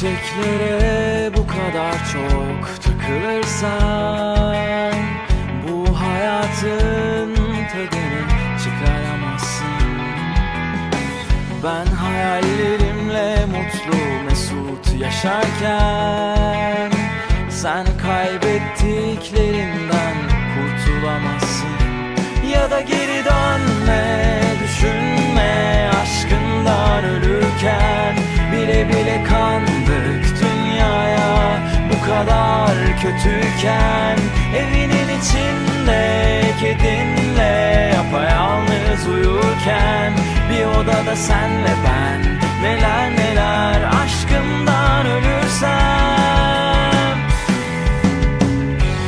Gerçeklere bu kadar çok takılırsan Bu hayatın tadını çıkaramazsın. Ben hayallerimle mutlu mesut yaşarken Sen kaybettiklerinden kurtulamazsın. Ya da geri dönme kadar kötüyken Evinin içinde kedinle yapayalnız uyurken Bir odada senle ben neler neler aşkımdan ölürsem.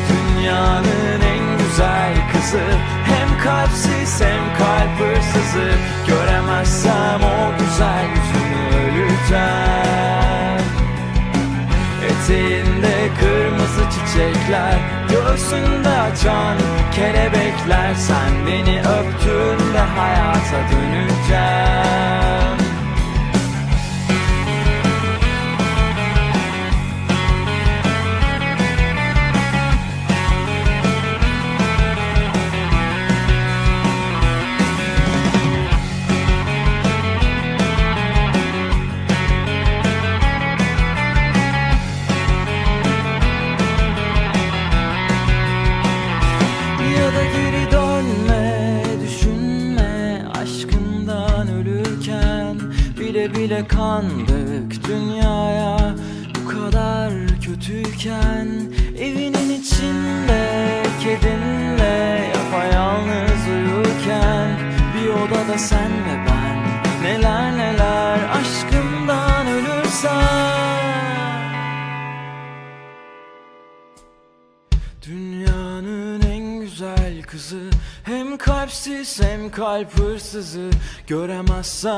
Dünyanın en güzel kızı Hem kalpsiz hem kalp hırsızı Göremezsem o güzel yüzünü Eteğinde kırmızı çiçekler Göğsünde açan kelebekler Sen beni öptüğünde hayata döneceğim Bile bile kandık dünyaya. Bu kadar kötüyken Evinin içinde kedinle yapayalnız uyurken Bir odada sen ve ben neler neler aşkımdan ölürsen Dünyanın en güzel kızı Hem kalpsiz hem kalp hırsızı Göremezsem